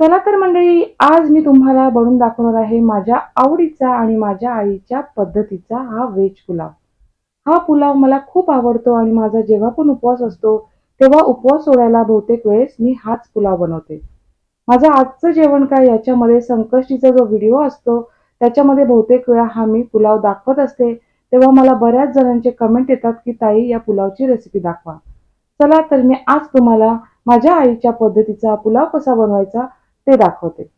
चला तर मंडळी आज मी तुम्हाला बनवून दाखवणार आहे माझ्या आवडीचा आणि माझ्या आईच्या पद्धतीचा हा व्हेज पुलाव. हा पुलाव मला खूप आवडतो आणि माझा जेव्हा पण उपवास असतो तेव्हा उपवास सोडायला बहुतेक वेळेस मी हाच पुलाव बनवते. माझं आजचं जेवण काय याच्यामध्ये संकष्टीचा जो व्हिडिओ असतो त्याच्यामध्ये बहुतेक वेळा हा मी पुलाव दाखवत असते तेव्हा मला बऱ्याच जणांचे कमेंट येतात की ताई या पुलावची रेसिपी दाखवा. चला तर मी आज तुम्हाला माझ्या आईच्या पद्धतीचा पुलाव कसा बनवायचा ते दाखवते.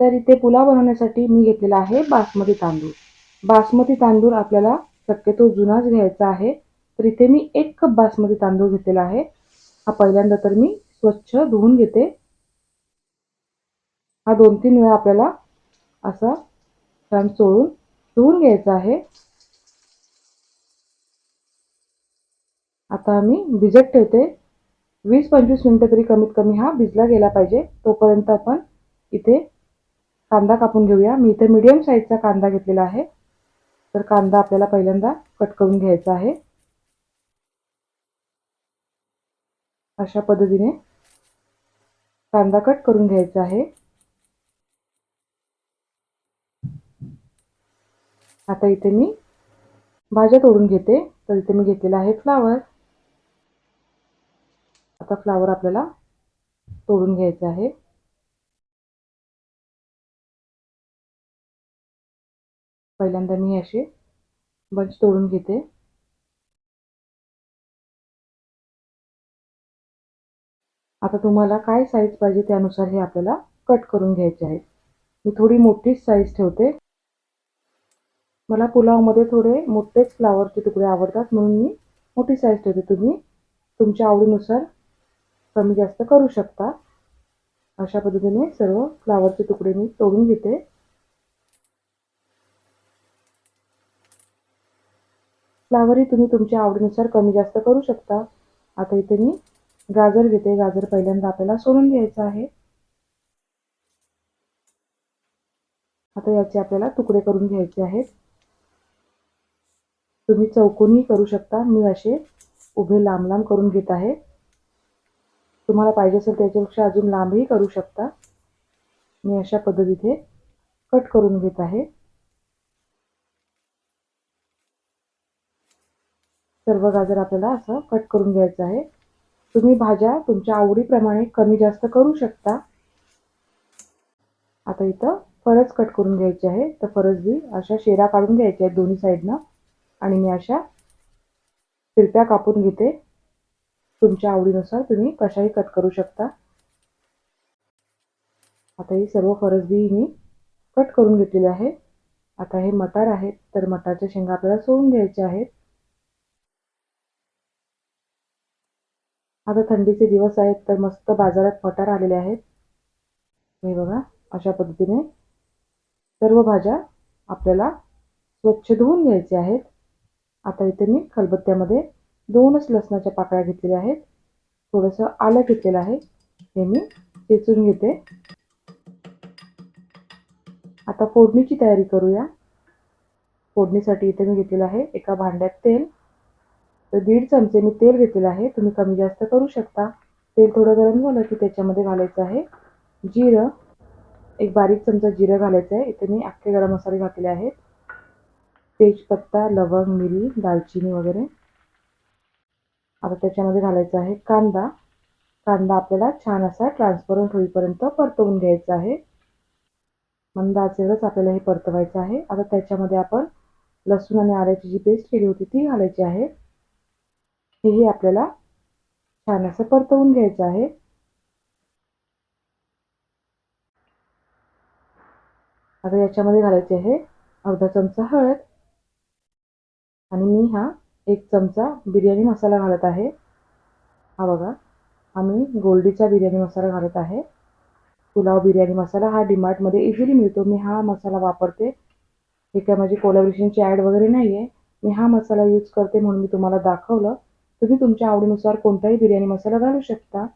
तर इथे पुलाव बनवण्यासाठी मी घेतलेला आहे बासमती तांदूळ. बासमती तांदूळ आपल्याला शक्यतो जुनाच घ्यायचा आहे. तर इथे मी एक कप बासमती तांदूळ घेतलेला आहे. हा पहिल्यांदा तर मी स्वच्छ धुवून घेते. हा दोन तीन वेळा आपल्याला असा छान चोळून धुवून घ्यायचा आहे. आता आम्ही भिजत ठेवते. वीस पंचवीस मिनटं तरी कमीत कमी हा भिजला गेला पाहिजे. तोपर्यंत आपण इथे कांदा कापून घेऊया. मी इथे मीडियम साईजचा कांदा घेतलेला आहे. तर कांदा आपल्याला पहिल्यांदा कट करून घ्यायचा आहे. अशा पद्धतीने कांदा कट करून घ्यायचा आहे. आता इथे मी भाज्या तोडून घेते. तर इथे मी घेतलेला आहे फ्लावर. आता फ्लावर आपल्याला तोडून घ्यायचा आहे. पहिल्यांदा मी असे बंच तोडून घेते. आता तुम्हाला काय साईज पाहिजे त्यानुसार हे आपल्याला कट करून घ्यायचे आहे. मी थोडी मोठीच साईज ठेवते. मला पुलावमध्ये थोडे मोठेच फ्लावरचे तुकडे आवडतात म्हणून मी मोठी साईज ठेवते. तुम्ही तुमच्या आवडीनुसार कमी जास्त करू शकता. अशा पद्धतीने सर्व फ्लावरचे तुकडे मी तोडून घेते. फ्लावरही तुम्ही तुमच्या आवडीनुसार कमी जास्त करू शकता. आता इथे मी गाजर घेते. गाजर पहिल्यांदा आपल्याला सोडून घ्यायचं आहे. आता याचे आपल्याला तुकडे करून घ्यायचे आहेत. तुम्ही चौकोनी करू शकता. मी असे उभे लांब लांब करून घेत आहे. तुम्हाला पाहिजे असेल त्याच्यापेक्षा अजून लांबही करू शकता. मी अशा पद्धतीने कट करून घेत आहे. सर्व गाजर आपल्याला असं कट करून घ्यायचं आहे. तुम्ही भाज्या तुमच्या आवडीप्रमाणे कमी जास्त करू शकता. आता इथं फरज कट करून घ्यायची आहे. तर फरज बी अशा शेरा काढून घ्यायच्या आहेत दोन्ही साईडनं. आणि मी अशा तिरप्या कापून घेते. तुमच्या आवडीनुसार तुम्ही कशाही कट करू शकता. आता ही सर्व फरसबी मी कट करून घेतलेली आहे. आता हे मटार आहेत तर मटारच्या शेंगा आपल्याला सोडून घ्यायच्या आहेत. आता थंडीचे दिवस आहेत तर मस्त बाजारात मटार आलेले आहेत. हे बघा अशा पद्धतीने सर्व भाज्या आपल्याला स्वच्छ धुवून घ्यायच्या आहेत. आता इथे मी खलबत्त्यामध्ये दोनच लसणाच्या पाकळ्या घेतलेल्या आहेत. थोडंसं आलं घेतलेलं आहे. हे मी चेचून घेते. आता फोडणीची तयारी करूया. फोडणीसाठी इथे मी घेतलेलं आहे एका भांड्यात तेल. तर दीड चमचे मी तेल घेतलेलं आहे. तुम्ही कमी जास्त करू शकता. तेल थोडं गरम झालं की त्याच्यामध्ये घालायचं आहे जिरं. एक बारीक चमचा जिरं घालायचं आहे. इथे मी अख्खे गरम मसाले घातलेले आहेत. तेजपत्ता लवंग मिरी दालचिनी वगैरे. आता त्याच्यामध्ये घालायचा आहे कांदा. कांदा आपल्याला छान असा ट्रान्सपरंट होईपर्यंत परतवून घ्यायचा आहे. मंद आचेवरच आपल्याला हे परतवायचं आहे. आता त्याच्यामध्ये आपण लसूण आणि आल्याची जी पेस्ट केली होती ती घालायची आहे. हेही आपल्याला छान असं परतवून घ्यायचं आहे. आता याच्यामध्ये घालायचे आहे अर्धा चमचा हळद. आणि मी हा एक चमचा बिर्याणी मसाला घालत आहे. हा बघा आम्ही गोल्डीचा बिर्याणी मसाला घालत आहे. पुलाव बिर्याणी मसाला हा डीमार्टमध्ये इझिली मिळतो. मी हा मसाला वापरते. हे काय माझी कोलॅब्रेशनची ॲड वगैरे नाही आहे मी हा मसाला यूज करते म्हणून मी तुम्हाला दाखवलं. तुम्ही तुमच्या आवडीनुसार कोणताही बिर्याणी मसाला घालू शकता.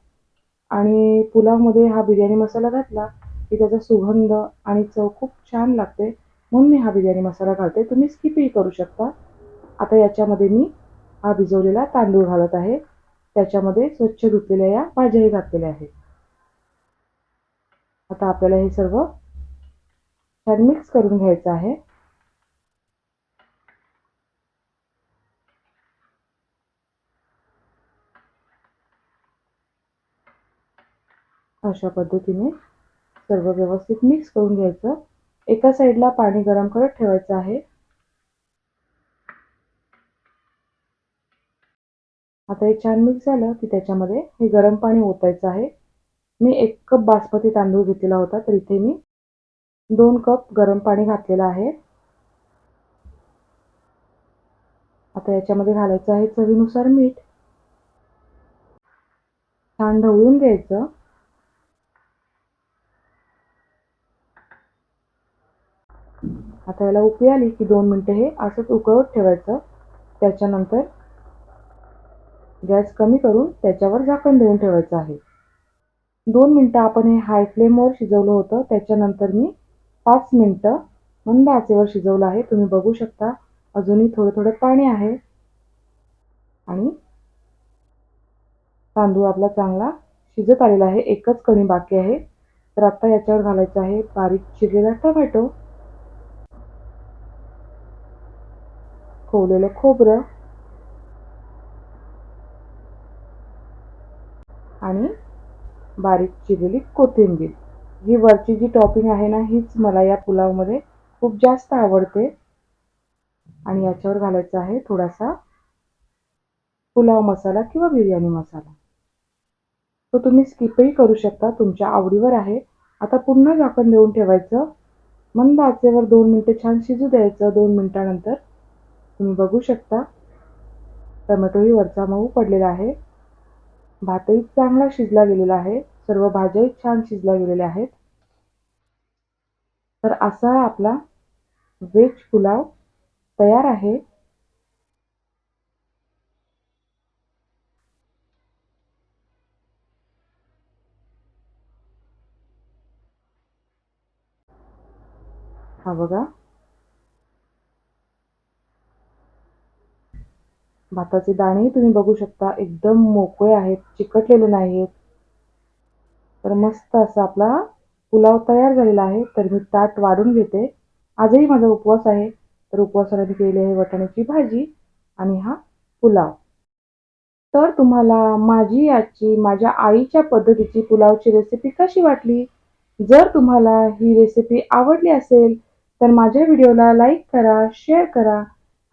आणि पुलावमध्ये हा बिर्याणी मसाला घातला की त्याचा सुगंध आणि चव खूप छान लागते. म्हणून मी हा बिर्याणी मसाला घालते. तुम्ही स्किपही करू शकता. आता याच्यामध्ये मी हा भिजवलेला तांदूळ घालत आहे. त्याच्यामध्ये स्वच्छ धुतलेल्या या भाज्याही घातलेल्या आहेत. आता आपल्याला हे सर्व छान मिक्स करून घ्यायचं आहे. अशा पद्धतीने सर्व व्यवस्थित मिक्स करून घ्यायचं. एका साईडला पाणी गरम करत ठेवायचं आहे. आता हे छान मिक्स झालं की त्याच्यामध्ये हे गरम पाणी ओतायचं आहे. मी एक कप बासमती तांदूळ घेतलेला होता तर इथे मी दोन कप गरम पाणी घातलेलं आहे. आता याच्यामध्ये घालायचं आहे चवीनुसार मीठ. छान ढवळून घ्यायचं. आता याला उकळी आली की दोन मिनटं हे असंच उकळत ठेवायचं. त्याच्यानंतर गॅस कमी करून त्याच्यावर झाकण देऊन ठेवायचं आहे. दोन मिनटं आपण हे हाय फ्लेमवर शिजवलं होतं. त्याच्यानंतर मी पाच मिनटं मंद आचेवर शिजवलं आहे. तुम्ही बघू शकता अजूनही थोडं थोडं पाणी आहे. आणि तांदूळ आपला चांगला शिजत आलेला आहे. एकच कणी बाकी आहे. तर आत्ता याच्यावर घालायचं आहे बारीक चिरलेला टोमॅटो. खोवलेलं खोबरं. आणि बारीक चिरलेली कोथिंबीर. ही वरची जी टॉपिंग आहे ना हीच मला या पुलावमध्ये खूप जास्त आवडते. आणि याच्यावर घालायचा आहे थोडासा पुलाव मसाला किंवा बिर्याणी मसाला. तो तुम्ही स्किपही करू शकता तुमच्या आवडीवर आहे. आता पुन्हा झाकण देऊन ठेवायचं. मंद आचेवर दोन मिनटं छान शिजू द्यायचं. दोन मिनटानंतर तुम्ही बघू शकता. टमॅटोही वरचा मऊ पडलेला आहे. भातही चांगला शिजला गेलेला आहे. सर्व भाज्याही छान शिजल्या गेलेल्या आहेत. तर असा आपला व्हेज पुलाव तयार आहे. हा बघा. भाताचे दाणेही तुम्ही बघू शकता. एकदम मोकळे आहेत चिकटलेले नाहीत तर मस्त असा आपला पुलाव तयार झालेला आहे. तर मी ताट वाढून घेते. आजही माझा उपवास आहे. तर उपवासाला मी केली आहे वाटाण्याची भाजी आणि हा पुलाव. तर तुम्हाला माझी आजची माझ्या आईच्या पद्धतीची पुलावची रेसिपी कशी वाटली? जर तुम्हाला ही रेसिपी आवडली असेल तर माझ्या व्हिडिओला लाईक करा शेअर करा.